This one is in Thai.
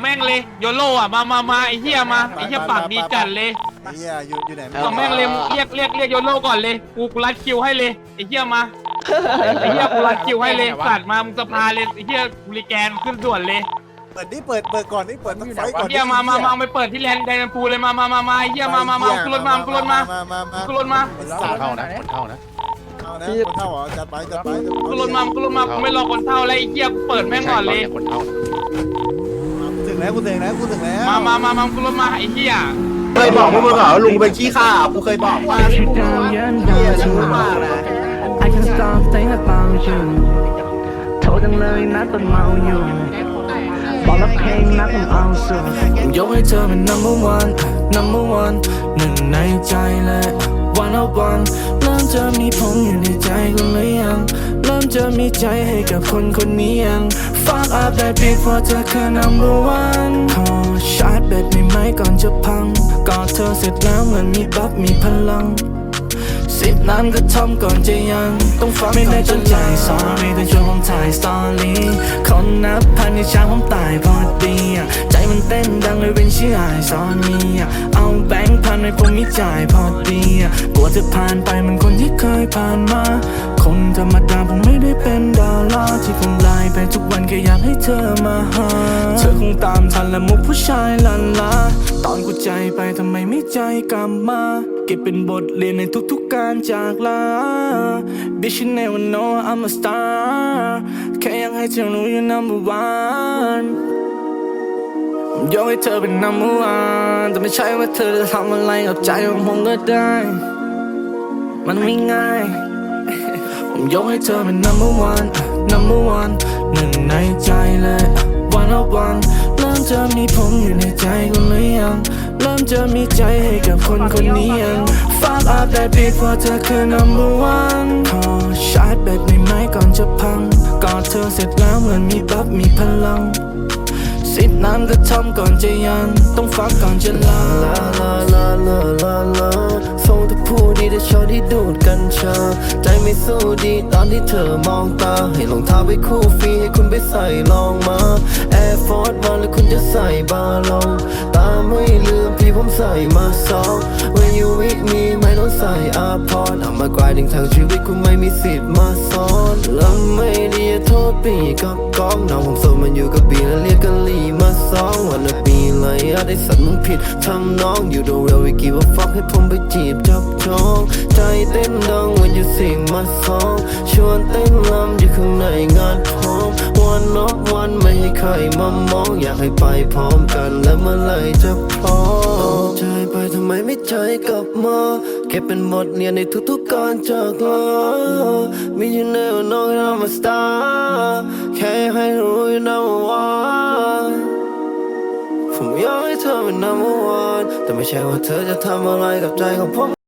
แม่งเลยโยโร่อะมามามาไอ้เหี้ยมาไอ้เหี้ยปากดีจัดเลยไอ้เหี้ยอยู่อยู่ไหนเอาแม่งเลยเรียกเรียกเรียกโยโร่ก่อนเลยกูกูรัดคิวให้เลยไอ้เหี้ยมาไอ้เหี้ยกูรัดคิวให้เลยสัตว์มามึงสภาเลยไอ้เหี้ยกูริแกนขึ้นด่วนเลยเปิดนี่เปิดเปิดก่อนนี่เปิดต้องไฟก่อนเหี้ยมามามาไปเปิดที่แลนด์แดนพูเลยมามามามาไอ้เหี้ยมามามาขึ้นรถมาขึ้นรถมามามามาขึ้นรถมาสาคนเท่านะคนเท่านะเอานะคนเท่าเหรอจัดไปจัดไปขึ้นรถมาขึ้นรถมากูไม่รอคนเท่าแล้วไอ้เหี้ยกูเปิดแม่งก่อนเลยคนเท่านะถึ งแล้วกูถึงแล้วกูถึงแล้วมามามามาขึ้นรถมาไอ้เหี้ยเคยบอกพวกมึงเหรอลุงเป็นขี้ข้ากูเคยบอกว่าเฮียชูมากนะ I can't stop thinking about you โทรจังเลยนะตอนเมาอยู่บอกรับเพลงนะผมเอาสุดผมยกให้เธอเป็น number one number one หนึ่งในใจเลย one of one เริ่มจะมีผมอยู่ในใจคุณหรือยัง เริ่มจะมีใจให้กับคนคนนี้ยัง fuck up that beat เพราะเธอคือ number one ขอชาร์จแบตในไม้ก่อนจะพังกอดเธอเสร็จแล้วเหมือนมีบัฟมีพลัง สิบน้ำก็ทำก่อนจะยังต้องฟังไม่ได้จนใจ sorry แต่ช่วยผมถ่าย story คนนับพันในช้าผมตายพอดีใจมันเต้นดังเลยเป็นชื่อไอซอนนี่เอาแบงค์พันให้ผมมีจ่ายพอดีกลัวจะผ่านไปเหมันคนที่เคยผ่านมา คนธรรมดาผมไม่ได้เป็นดาราที่ผมไลน์ไปทุกวันแค่อยากให้เธอมาหา เธอคงตามทันและมุกผู้ชายลันลาตอนกูใจไปทำไมไม่ใจกลับมา เก็บเป็นบทเรียนในทุกๆการจากลา Bitch you never know I'm a star แค่อยากให้เธอรู้ you number one ผมยกให้เธอเป็น number one แต่ไม่ใช่ว่าเธอจะทำอะไรกับใจของผมก็ได้ มันไม่ง่าย ผมยกให้เธอเป็น number one number one หนึ่งในใจเลย one of one เริ่มจะมีผมอยู่ในใจคุณหรือยัง เริ่มจะมีใจให้กับคนคนนี้ยัง fuck up that beat เพราะเธอคือ number one ขอชาร์จแบตในไม้ก่อนจะพังกอดเธอเสร็จแล้วเหมือนมีบัฟมีพลัง สิบน้ำก็ทำก่อนจะยังต้องฟังก่อนจะลาลาลาลาลาลาลาส่งแต่พูดดีแต่ชอบที่ดูดกัญชา ใจไม่สู้ดีตอนที่เธอมองตา ให้รองเท้าไปคู่ฟรีให้คุณไปใส่ลองมา จะใส่บาลอง ตาไม่ลืมที่ผมใส่มาสอง When you with me ไม่ต้องใส่อาพรเอามากวายดึงทางชีวิตคุณไม่มีสิทธิ์มาซ้อนแล้วไม่ดีโทษปีกับกองน้องผมโสดมันอยู่กับบีแล้วเรียกกันลีมาสองวันละปีเลยอะได้สัตว์มึงผิดทำน้องอยู่ดูเรียววิกีว่าฟักให้ผมไปจีบจับจองใจเต้นดังวันอยู่สิ่งมาสองชวนเต้นลำอยู่ข้างในงานพ วันนอกวันไม่ให้ใครมามองอยากให้ไปพร้อมกัน และเมื่อไหรจะพร้อมใจไปทำไมไม่ใจกลับมาเก็บเป็นบทเรียนในทุกๆการจากลามีอยู่ในวันน้อง I'm a star แค่ให้รู้ you number one ผมอยากให้เธอเป็น number one แต่ไม่ใช่ว่าเธอจะทำอะไรกับใจของผม